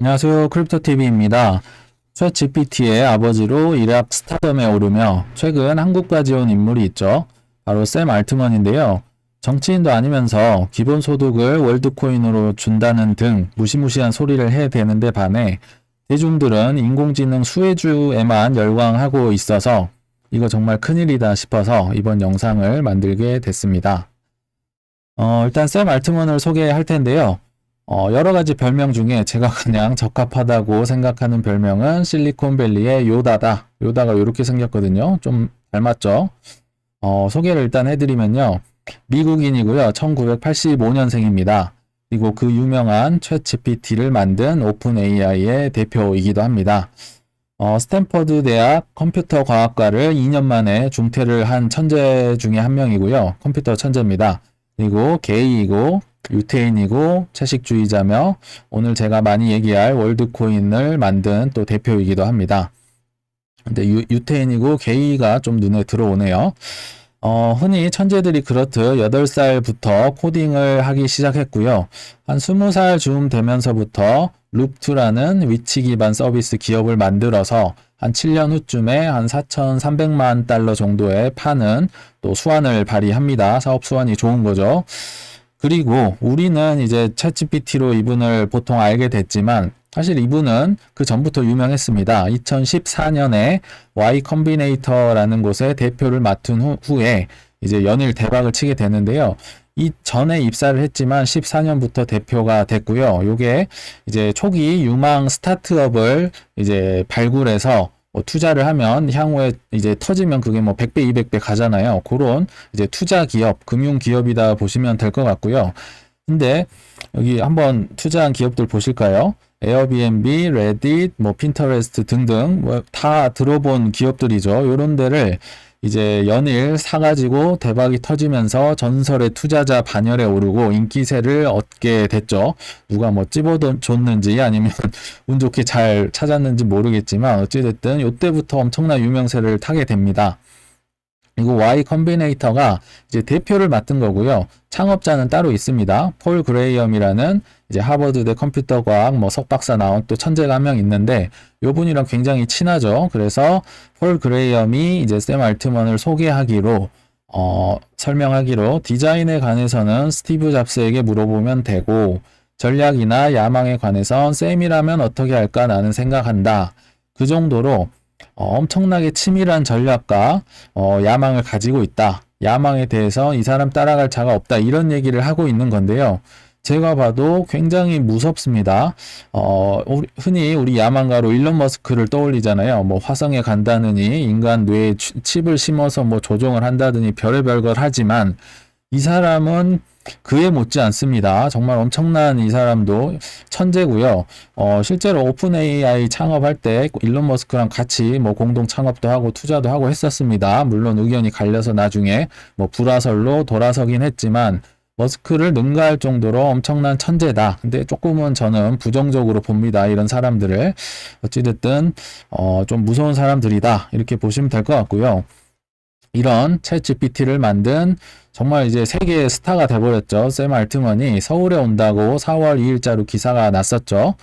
안녕하세요. 크립토TV입니다. 챗 GPT의 아버지로 일약 스타덤에 오르며 최근 한국까지 온 인물이 있죠. 바로 샘 알트먼인데요. 정치인도 아니면서 기본소득을 월드코인으로 준다는 등 무시무시한 소리를 해대는데 반해 대중들은 인공지능 수혜주에만 열광하고 있어서 이거 정말 큰일이다 싶어서 이번 영상을 만들게 됐습니다. 어, 일단 샘 알트먼을 소개할 텐데요. 어, 여러 가지 별명 중에 제가 그냥 적합하다고 생각하는 별명은 실리콘밸리의 요다다. 요다가 이렇게 생겼거든요. 좀 닮았죠? 어, 소개를 일단 해드리면요. 미국인이고요. 1985년생입니다. 그리고 그 유명한 챗 GPT를 만든 오픈 AI의 대표이기도 합니다. 어, 스탠퍼드 대학 컴퓨터 과학과를 2년 만에 중퇴를 한 천재 중에 한 명이고요. 컴퓨터 천재입니다. 그리고 게이이고 유태인이고 채식주의자며 오늘 제가 많이 얘기할 월드코인을 만든 또 대표이기도 합니다. 근데 유, 유태인이고 게이가 좀 눈에 들어오네요. 어, 흔히 천재들이 그렇듯 8살부터 코딩을 하기 시작했고요. 한 20살 쯤 되면서부터 룹2라는 위치 기반 서비스 기업을 만들어서 한 7년 후쯤에 한 4,300만 달러 정도에 파는 또 수완을 발휘합니다. 사업 수완이 좋은 거죠. 그리고 우리는 이제 챗GPT로 이분을 보통 알게 됐지만 사실 이분은 그 전부터 유명했습니다. 2014년에 Y 컴비네이터라는 곳에 대표를 맡은 후, 후에 이제 연일 대박을 치게 되는데요. 이 전에 입사를 했지만 14년부터 대표가 됐고요. 요게 이제 초기 유망 스타트업을 이제 발굴해서 뭐 투자를 하면 향후에 이제 터지면 그게 뭐 100배, 200배 가잖아요. 그런 이제 투자 기업, 금융 기업이다 보시면 될 것 같고요. 근데 여기 한번 투자한 기업들 보실까요? 에어비앤비, 레딧, 뭐 핀터레스트 등등 뭐 다 들어본 기업들이죠. 요런 데를 이제 연일 사가지고 대박이 터지면서 전설의 투자자 반열에 오르고 인기세를 얻게 됐죠. 누가 뭐 찝어줬는지 아니면 운 좋게 잘 찾았는지 모르겠지만 어찌됐든 요때부터 엄청난 유명세를 타게 됩니다. 그리고 Y 컴비네이터가 이제 대표를 맡은 거고요. 창업자는 따로 있습니다. 폴 그레이엄이라는 이제 하버드대 컴퓨터과학 뭐 석박사 나온 또 천재가 한 명 있는데 요 분이랑 굉장히 친하죠. 그래서 폴 그레이엄이 이제 샘 알트먼을 소개하기로 어, 설명하기로 디자인에 관해서는 스티브 잡스에게 물어보면 되고 전략이나 야망에 관해선 샘이라면 어떻게 할까 나는 생각한다. 그 정도로 어, 엄청나게 치밀한 전략과 어, 야망을 가지고 있다. 야망에 대해서 이 사람 따라갈 자가 없다. 이런 얘기를 하고 있는 건데요. 제가 봐도 굉장히 무섭습니다. 어, 우리- 흔히 우리 야망가로 일론 머스크를 떠올리잖아요. 뭐 화성에 간다느니 인간 뇌에 치- 칩을 심어서 뭐 조종을 한다더니 별의별 걸 하지만 이 사람은 그에 못지 않습니다. 정말 엄청난 이 사람도 천재고요. 어, 실제로 오픈 AI 창업할 때 일론 머스크랑 같이 뭐 공동 창업도 하고 투자도 하고 했었습니다. 물론 의견이 갈려서 나중에 뭐 불화설로 돌아서긴 했지만 머스크를 능가할 정도로 엄청난 천재다. 근데 조금은 저는 부정적으로 봅니다. 이런 사람들을. 어찌됐든, 어, 좀 무서운 사람들이다. 이렇게 보시면 될 것 같고요. 이런 챗 GPT를 만든 정말 이제 세계의 스타가 돼버렸죠. 샘 알트먼이 서울에 온다고 4월 2일자로 기사가 났었죠.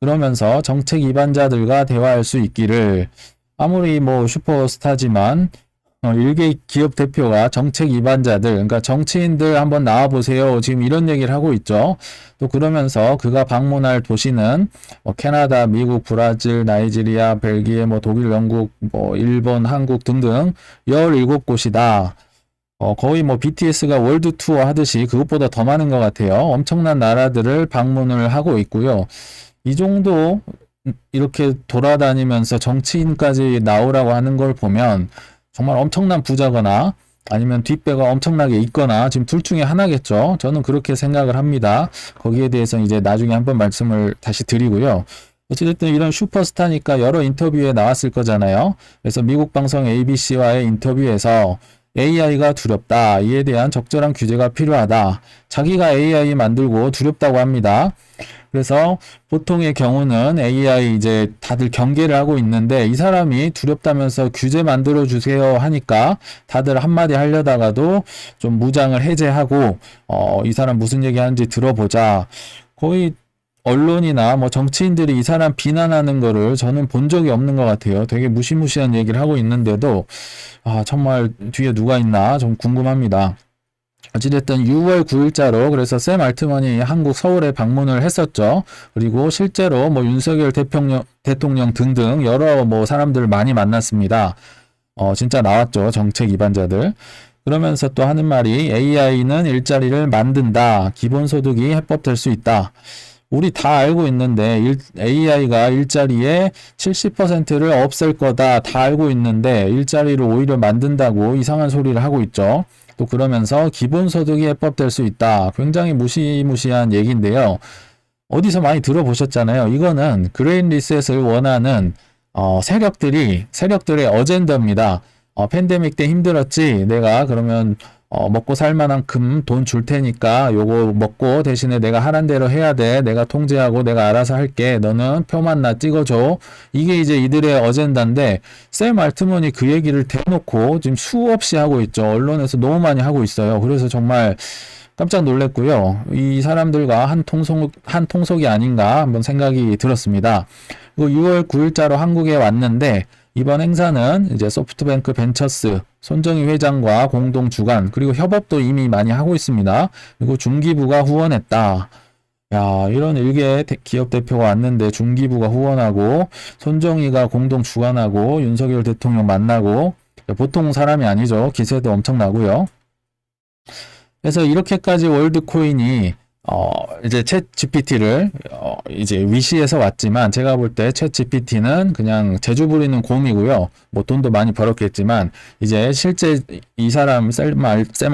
그러면서 정책 이반자들과 대화할 수 있기를 아무리 뭐 슈퍼스타지만 어, 일개 기업 대표가 정책 이반자들, 그러니까 정치인들 한번 나와보세요. 지금 이런 얘기를 하고 있죠. 또 그러면서 그가 방문할 도시는 뭐 캐나다, 미국, 브라질, 나이지리아, 벨기에, 뭐 독일, 영국, 뭐 일본, 한국 등등 17곳이다. 어, 거의 뭐 BTS가 월드 투어 하듯이 그것보다 더 많은 것 같아요. 엄청난 나라들을 방문을 하고 있고요. 이 정도 이렇게 돌아다니면서 정치인까지 나오라고 하는 걸 보면 정말 엄청난 부자거나 아니면 뒷배가 엄청나게 있거나 지금 둘 중에 하나겠죠. 저는 그렇게 생각을 합니다. 거기에 대해서 이제 나중에 한번 말씀을 다시 드리고요. 어찌됐든 이런 슈퍼스타니까 여러 인터뷰에 나왔을 거잖아요. 그래서 미국 방송 ABC와의 인터뷰에서 AI가 두렵다. 이에 대한 적절한 규제가 필요하다. 자기가 AI 만들고 두렵다고 합니다. 그래서 보통의 경우는 AI 이제 다들 경계를 하고 있는데 이 사람이 두렵다면서 규제 만들어 주세요 하니까 다들 한마디 하려다가도 좀 무장을 해제하고 어, 이 사람 무슨 얘기 하는지 들어보자. 거의 언론이나 뭐 정치인들이 이 사람 비난하는 거를 저는 본 적이 없는 것 같아요. 되게 무시무시한 얘기를 하고 있는데도 아 정말 뒤에 누가 있나 좀 궁금합니다. 어찌됐든 6월 9일자로 그래서 샘 알트먼이 한국 서울에 방문을 했었죠. 그리고 실제로 뭐 윤석열 대통령, 대통령 등등 여러 뭐 사람들을 많이 만났습니다. 어, 진짜 나왔죠. 정책 위반자들. 그러면서 또 하는 말이 AI는 일자리를 만든다. 기본소득이 해법될 수 있다. 우리 다 알고 있는데 일, AI가 일자리의 70%를 없앨 거다. 다 알고 있는데 일자리를 오히려 만든다고 이상한 소리를 하고 있죠. 또 그러면서 기본소득이 해법될 수 있다. 굉장히 무시무시한 얘기인데요. 어디서 많이 들어보셨잖아요. 이거는 그레인 리셋을 원하는 어, 세력들이 세력들의 어젠다입니다. 어, 팬데믹 때 힘들었지. 내가 그러면 어, 먹고 살 만한큼 돈줄 테니까 요거 먹고 대신에 내가 하란 대로 해야 돼. 내가 통제하고 내가 알아서 할게. 너는 표만 나 찍어줘. 이게 이제 이들의 어젠다인데 샘 알트먼이 그 얘기를 대놓고 지금 수없이 하고 있죠. 언론에서 너무 많이 하고 있어요. 그래서 정말 깜짝 놀랐고요. 이 사람들과 한 통속, 한 통속이 아닌가 한번 생각이 들었습니다. 그리고 6월 9일자로 한국에 왔는데 이번 행사는 이제 소프트뱅크 벤처스 손정희 회장과 공동 주관 그리고 협업도 이미 많이 하고 있습니다. 그리고 중기부가 후원했다. 야, 이런 일개 대- 기업 대표가 왔는데 중기부가 후원하고 손정희가 공동 주관하고 윤석열 대통령 만나고 보통 사람이 아니죠. 기세도 엄청나고요. 그래서 이렇게까지 월드코인이 어 이제 챗 GPT를 어 이제 위시에서 왔지만 제가 볼 때 챗 GPT는 그냥 재주 부리는 곰이고요. 뭐 돈도 많이 벌었겠지만 이제 실제 이 사람 샘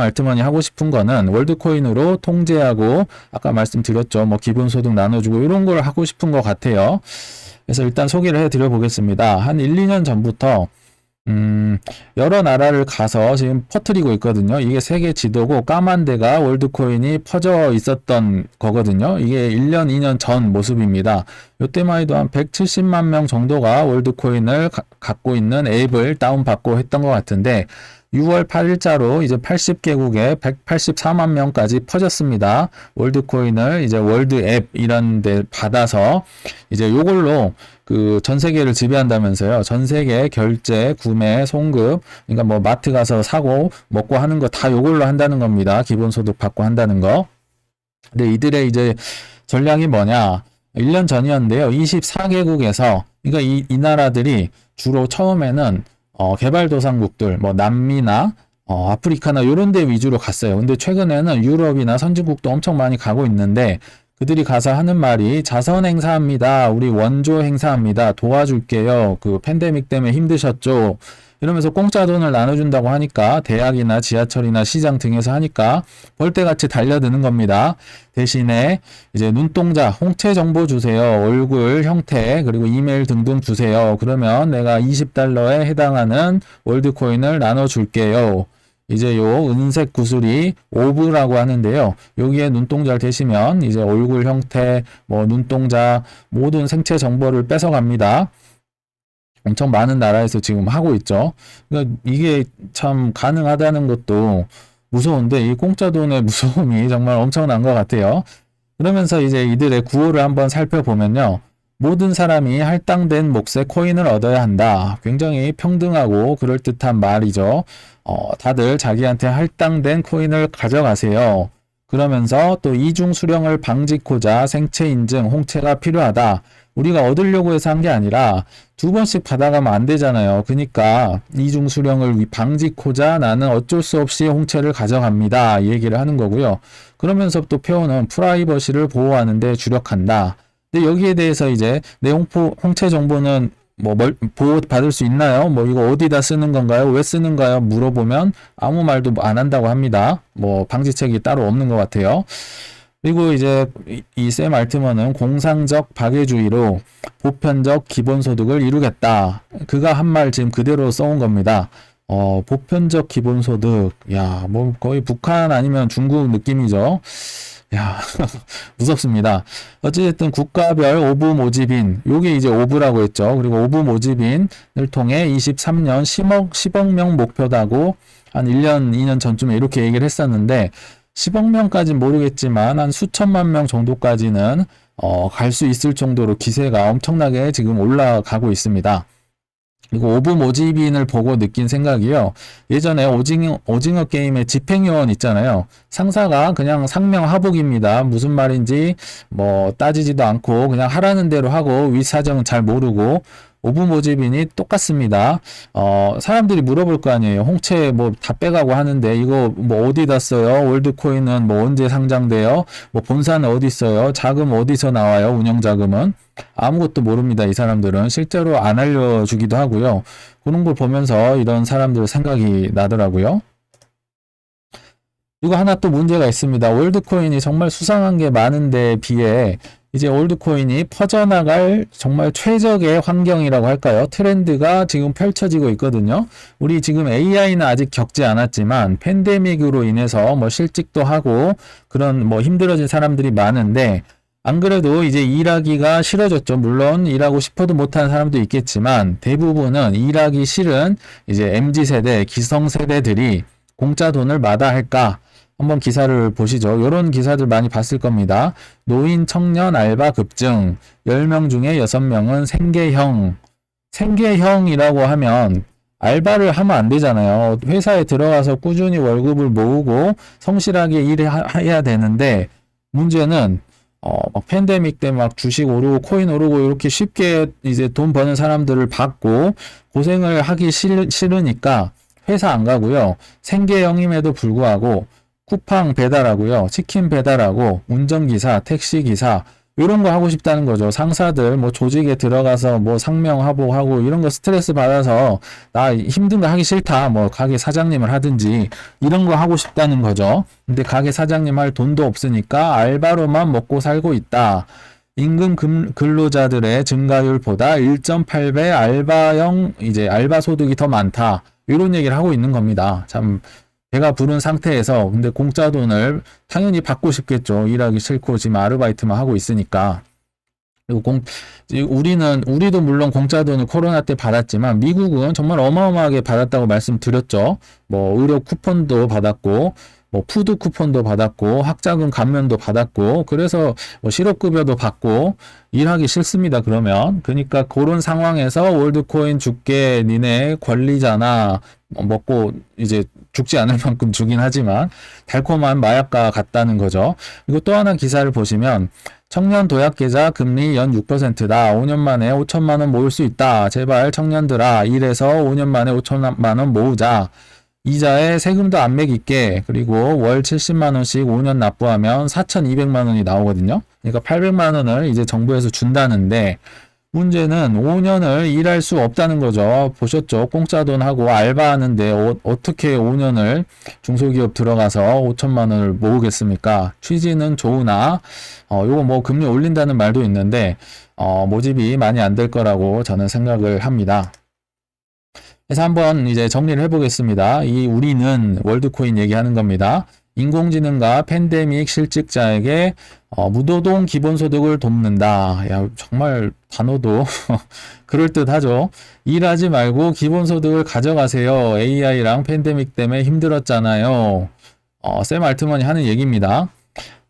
알트먼이 하고 싶은 거는 월드코인으로 통제하고 아까 말씀드렸죠. 뭐 기본 소득 나눠주고 이런 걸 하고 싶은 것 같아요. 그래서 일단 소개를 해드려 보겠습니다. 한 1, 2년 전부터 음, 여러 나라를 가서 지금 퍼뜨리고 있거든요. 이게 세계 지도고 까만 데가 월드코인이 퍼져 있었던 거거든요. 이게 1년, 2년 전 모습입니다. 요때만 해도 한 170만 명 정도가 월드코인을 가- 갖고 있는 앱을 다운받고 했던 것 같은데 6월 8일자로 이제 80개국에 184만 명까지 퍼졌습니다. 월드코인을 이제 월드 앱 이런 데 받아서 이제 요걸로 그 전 세계를 지배한다면서요. 전 세계 결제, 구매, 송급, 그러니까 뭐 마트 가서 사고 먹고 하는 거 다 요걸로 한다는 겁니다. 기본 소득 받고 한다는 거. 근데 이들의 이제 전략이 뭐냐? 1년 전이었는데요. 24개국에서 그러니까 이, 이 나라들이 주로 처음에는 어, 개발도상국들, 뭐 남미나 어, 아프리카나 요런 데 위주로 갔어요. 근데 최근에는 유럽이나 선진국도 엄청 많이 가고 있는데 그들이 가서 하는 말이 자선 행사합니다. 우리 원조 행사합니다. 도와줄게요. 그 팬데믹 때문에 힘드셨죠. 이러면서 공짜 돈을 나눠준다고 하니까 대학이나 지하철이나 시장 등에서 하니까 벌떼같이 달려드는 겁니다. 대신에 이제 눈동자, 홍채 정보 주세요. 얼굴 형태, 그리고 이메일 등등 주세요. 그러면 내가 20달러에 해당하는 월드코인을 나눠줄게요. 이제 요 은색 구슬이 오브라고 하는데요. 여기에 눈동자를 대시면 이제 얼굴 형태, 뭐 눈동자, 모든 생체 정보를 뺏어갑니다. 엄청 많은 나라에서 지금 하고 있죠. 그러니까 이게 참 가능하다는 것도 무서운데 이 공짜 돈의 무서움이 정말 엄청난 것 같아요. 그러면서 이제 이들의 구호를 한번 살펴보면요. 모든 사람이 할당된 몫의 코인을 얻어야 한다. 굉장히 평등하고 그럴듯한 말이죠. 어, 다들 자기한테 할당된 코인을 가져가세요. 그러면서 또 이중 수령을 방지코자 생체 인증, 홍채가 필요하다. 우리가 얻으려고 해서 한 게 아니라 두 번씩 받아가면 안 되잖아요. 그러니까 이중 수령을 위- 방지코자 나는 어쩔 수 없이 홍채를 가져갑니다. 이 얘기를 하는 거고요. 그러면서 또 표현은 프라이버시를 보호하는 데 주력한다. 근데 여기에 대해서 이제 내 홍포, 홍채 정보는 뭐 멀, 보호 받을 수 있나요? 뭐 이거 어디다 쓰는 건가요? 왜 쓰는가요? 물어보면 아무 말도 안 한다고 합니다. 뭐 방지책이 따로 없는 것 같아요. 그리고 이제 이샘 알트먼은 공상적 박애주의로 보편적 기본소득을 이루겠다. 그가 한 말 지금 그대로 써온 겁니다. 어, 보편적 기본소득. 야, 뭐 거의 북한 아니면 중국 느낌이죠. 야, 무섭습니다. 어찌됐든 국가별 오브 모집인, 요게 이제 오브라고 했죠. 그리고 오브 모집인을 통해 23년 10억, 10억 명 목표다고 한 1년, 2년 전쯤에 이렇게 얘기를 했었는데, 10억 명까지는 모르겠지만, 한 수천만 명 정도까지는, 어, 갈 수 있을 정도로 기세가 엄청나게 지금 올라가고 있습니다. 그리고 오브 모집인을 보고 느낀 생각이요. 예전에 오징어, 오징어 게임의 집행요원 있잖아요. 상사가 그냥 상명 하복입니다. 무슨 말인지 뭐 따지지도 않고 그냥 하라는 대로 하고 윗사정은 잘 모르고 오브 모집인이 똑같습니다. 어, 사람들이 물어볼 거 아니에요. 홍채 뭐 다 빼가고 하는데 이거 뭐 어디다 써요? 월드코인은 뭐 언제 상장돼요? 뭐 본사는 어디 있어요? 자금 어디서 나와요? 운영 자금은? 아무것도 모릅니다. 이 사람들은 실제로 안 알려주기도 하고요. 그런 걸 보면서 이런 사람들 생각이 나더라고요. 그리고 하나 또 문제가 있습니다. 월드코인이 정말 수상한 게 많은데 비해 이제 올드코인이 퍼져나갈 정말 최적의 환경이라고 할까요? 트렌드가 지금 펼쳐지고 있거든요. 우리 지금 AI는 아직 겪지 않았지만 팬데믹으로 인해서 뭐 실직도 하고 그런 뭐 힘들어진 사람들이 많은데 안 그래도 이제 일하기가 싫어졌죠. 물론 일하고 싶어도 못하는 사람도 있겠지만 대부분은 일하기 싫은 이제 MZ 세대, 기성 세대들이 공짜 돈을 마다할까? 한번 기사를 보시죠. 이런 기사들 많이 봤을 겁니다. 노인 청년 알바 급증 10명 중에 6명은 생계형 생계형이라고 하면 알바를 하면 안 되잖아요. 회사에 들어가서 꾸준히 월급을 모으고 성실하게 일해야 되는데 문제는 어, 막 팬데믹 때 막 주식 오르고 코인 오르고 이렇게 쉽게 이제 돈 버는 사람들을 받고 고생을 하기 싫, 싫으니까 회사 안 가고요. 생계형임에도 불구하고 쿠팡 배달하고요. 치킨 배달하고 운전기사, 택시기사 이런 거 하고 싶다는 거죠. 상사들 뭐 조직에 들어가서 뭐 상명하복 하고 이런 거 스트레스 받아서 나 힘든 거 하기 싫다. 뭐 가게 사장님을 하든지 이런 거 하고 싶다는 거죠. 근데 가게 사장님 할 돈도 없으니까 알바로만 먹고 살고 있다. 임금 금, 근로자들의 증가율보다 1.8배 알바형 이제 알바 소득이 더 많다. 이런 얘기를 하고 있는 겁니다. 참 배가 부른 상태에서 근데 공짜 돈을 당연히 받고 싶겠죠. 일하기 싫고 지금 아르바이트만 하고 있으니까. 그리고 공, 우리는, 우리도 물론 공짜 돈을 코로나 때 받았지만 미국은 정말 어마어마하게 받았다고 말씀드렸죠. 뭐 의료 쿠폰도 받았고, 뭐 푸드 쿠폰도 받았고 학자금 감면도 받았고 그래서 뭐 실업급여도 받고 일하기 싫습니다 그러면 그러니까 그런 상황에서 월드코인 줄게 니네 권리잖아 뭐 먹고 이제 죽지 않을 만큼 주긴 하지만 달콤한 마약과 같다는 거죠 그리고 또 하나 기사를 보시면 청년 도약 계좌 금리 연 6%다. 5년 만에 5천만 원 모을 수 있다. 제발 청년들아 일해서 5년 만에 5천만 원 모으자. 이자에 세금도 안 매기게 그리고 월 70만 원씩 5년 납부하면 4,200만 원이 나오거든요. 그러니까 800만 원을 이제 정부에서 준다는데 문제는 5년을 일할 수 없다는 거죠. 보셨죠? 공짜 돈 하고 알바하는데 어, 떻게 5년을 중소기업 들어가서 5천만 원을 모으겠습니까? 취지는 좋으나 어, 요거 뭐 금리 올린다는 말도 있는데 어, 모집이 많이 안 될 거라고 저는 생각을 합니다. 그래서 한번 이제 정리를 해보겠습니다. 이 우리는 월드코인 얘기하는 겁니다. 인공지능과 팬데믹 실직자에게 어, 무도동 기본소득을 돕는다. 야, 정말 단어도 그럴듯하죠. 일하지 말고 기본소득을 가져가세요. AI랑 팬데믹 때문에 힘들었잖아요. 어, 샘 알트먼이 하는 얘기입니다.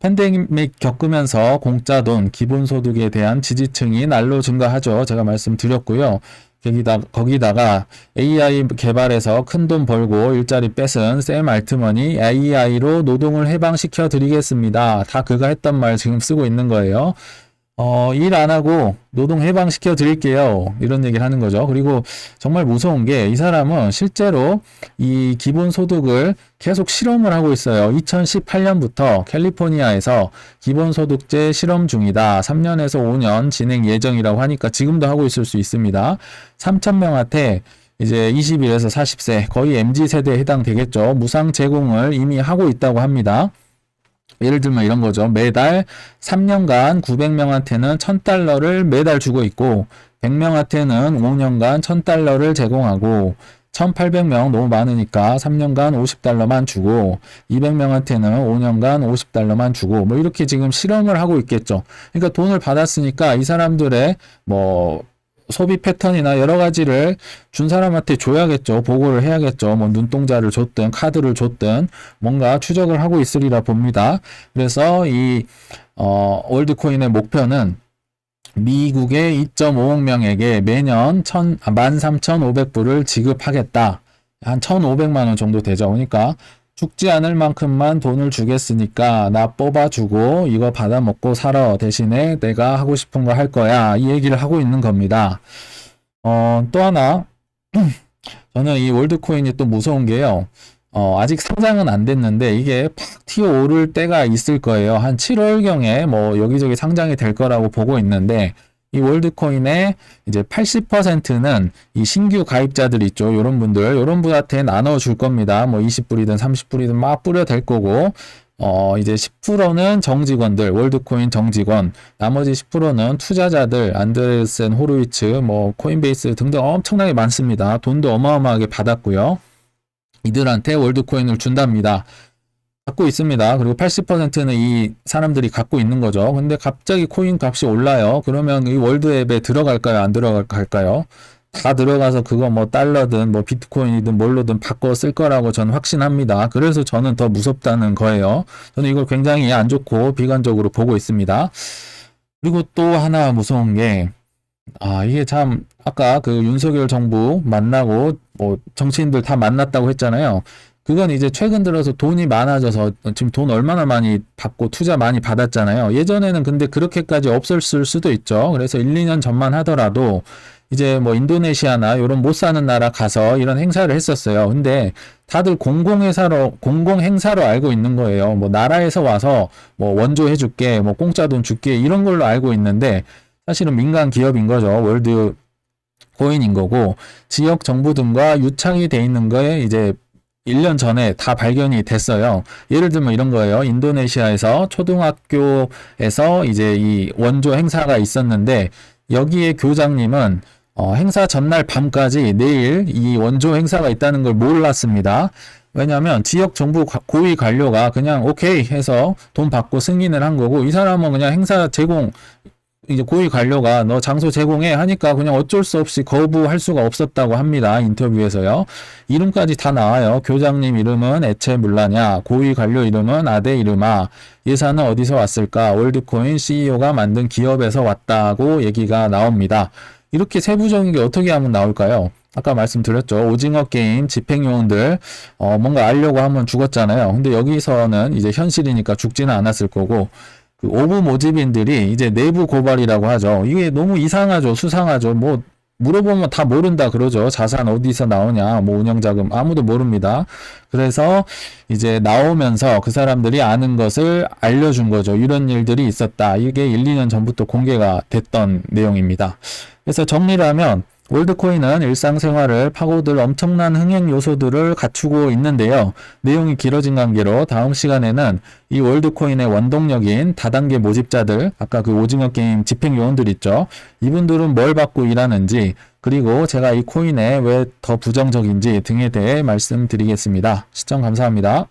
팬데믹 겪으면서 공짜 돈, 기본소득에 대한 지지층이 날로 증가하죠. 제가 말씀드렸고요. 여기다 거기다가 AI 개발해서 큰 돈 벌고 일자리 뺏은 샘 알트먼이 AI로 노동을 해방시켜 드리겠습니다. 다 그가 했던 말 지금 쓰고 있는 거예요. 어, 일 안 하고 노동 해방시켜 드릴게요. 이런 얘기를 하는 거죠. 그리고 정말 무서운 게 이 사람은 실제로 이 기본소득을 계속 실험을 하고 있어요. 2018년부터 캘리포니아에서 기본소득제 실험 중이다. 3년에서 5년 진행 예정이라고 하니까 지금도 하고 있을 수 있습니다. 3,000명한테 이제 21에서 40세 거의 MZ 세대에 해당되겠죠. 무상 제공을 이미 하고 있다고 합니다. 예를 들면 이런 거죠. 매달 3년간 900명한테는 1000달러를 매달 주고 있고 100명한테는 5년간 1000달러를 제공하고 1800명 너무 많으니까 3년간 50달러만 주고 200명한테는 5년간 50달러만 주고 뭐 이렇게 지금 실험을 하고 있겠죠. 그러니까 돈을 받았으니까 이 사람들의 뭐 소비 패턴이나 여러 가지를 준 사람한테 줘야겠죠. 보고를 해야겠죠. 뭐 눈동자를 줬든 카드를 줬든 뭔가 추적을 하고 있으리라 봅니다. 그래서 이 어, 월드코인의 목표는 미국의 2.5억 명에게 매년 1 13,500불을 지급하겠다. 한 1,500만 원 정도 되죠. 그러니까 죽지 않을 만큼만 돈을 주겠으니까 나 뽑아주고 이거 받아먹고 살아. 대신에 내가 하고 싶은 거 할 거야. 이 얘기를 하고 있는 겁니다. 어, 또 하나. 저는 이 월드코인이 또 무서운 게요. 어, 아직 상장은 안 됐는데 이게 팍 튀어 오를 때가 있을 거예요. 한 7월경에 뭐 여기저기 상장이 될 거라고 보고 있는데 이 월드코인의 이제 80%는 이 신규 가입자들 있죠. 요런 분들, 요런 분한테 나눠 줄 겁니다. 뭐 20불이든 30불이든 막 뿌려 댈 거고 어, 이제 10%는 정직원들, 월드코인 정직원, 나머지 10%는 투자자들, 안드레센 호르위츠, 뭐 코인베이스 등등 엄청나게 많습니다. 돈도 어마어마하게 받았고요. 이들한테 월드코인을 준답니다. 갖고 있습니다. 그리고 80%는 이 사람들이 갖고 있는 거죠. 근데 갑자기 코인 값이 올라요. 그러면 이 월드 앱에 들어갈까요? 안 들어갈까요? 다 들어가서 그거 뭐 달러든 뭐 비트코인이든 뭘로든 바꿔 쓸 거라고 저는 확신합니다. 그래서 저는 더 무섭다는 거예요. 저는 이걸 굉장히 안 좋고 비관적으로 보고 있습니다. 그리고 또 하나 무서운 게, 아, 이게 참, 아까 그 윤석열 정부 만나고, 뭐, 정치인들 다 만났다고 했잖아요. 그건 이제 최근 들어서 돈이 많아져서 지금 돈 얼마나 많이 받고 투자 많이 받았잖아요. 예전에는 근데 그렇게까지 없었을 수도 있죠. 그래서 1, 2년 전만 하더라도 이제 뭐 인도네시아나 이런 못 사는 나라 가서 이런 행사를 했었어요. 근데 다들 공공회사로 공공행사로 알고 있는 거예요. 뭐 나라에서 와서 뭐 원조 해 줄게, 뭐 공짜 돈 줄게 이런 걸로 알고 있는데 사실은 민간 기업인 거죠. 월드 코인인 거고 지역 정부 등과 유착이 돼 있는 거에 이제 1년 전에 다 발견이 됐어요. 예를 들면 이런 거예요. 인도네시아에서 초등학교에서 이제 이 원조 행사가 있었는데 여기에 교장님은 어, 행사 전날 밤까지 내일 이 원조 행사가 있다는 걸 몰랐습니다. 왜냐하면 지역 정부 과- 고위 관료가 그냥 오케이 해서 돈 받고 승인을 한 거고 이 사람은 그냥 행사 제공 이제 고위 관료가 너 장소 제공해 하니까 그냥 어쩔 수 없이 거부할 수가 없었다고 합니다. 인터뷰에서요. 이름까지 다 나와요. 교장님 이름은 애체 물라냐, 고위 관료 이름은 아데 이름아, 예산은 어디서 왔을까, 월드코인 CEO가 만든 기업에서 왔다고 얘기가 나옵니다. 이렇게 세부적인 게 어떻게 하면 나올까요? 아까 말씀드렸죠. 오징어 게임 집행요원들 어, 뭔가 알려고 하면 죽었잖아요. 근데 여기서는 이제 현실이니까 죽지는 않았을 거고 그 오브 모집인들이 이제 내부 고발이라고 하죠. 이게 너무 이상하죠. 수상하죠. 뭐 물어보면 다 모른다 그러죠. 자산 어디서 나오냐, 뭐 운영자금 아무도 모릅니다. 그래서 이제 나오면서 그 사람들이 아는 것을 알려준 거죠. 이런 일들이 있었다. 이게 1, 2년 전부터 공개가 됐던 내용입니다. 그래서 정리를 하면 월드코인은 일상생활을 파고들 엄청난 흥행 요소들을 갖추고 있는데요. 내용이 길어진 관계로 다음 시간에는 이 월드코인의 원동력인 다단계 모집자들, 아까 그 오징어 게임 집행 요원들 있죠. 이분들은 뭘 받고 일하는지, 그리고 제가 이 코인에 왜 더 부정적인지 등에 대해 말씀드리겠습니다. 시청 감사합니다.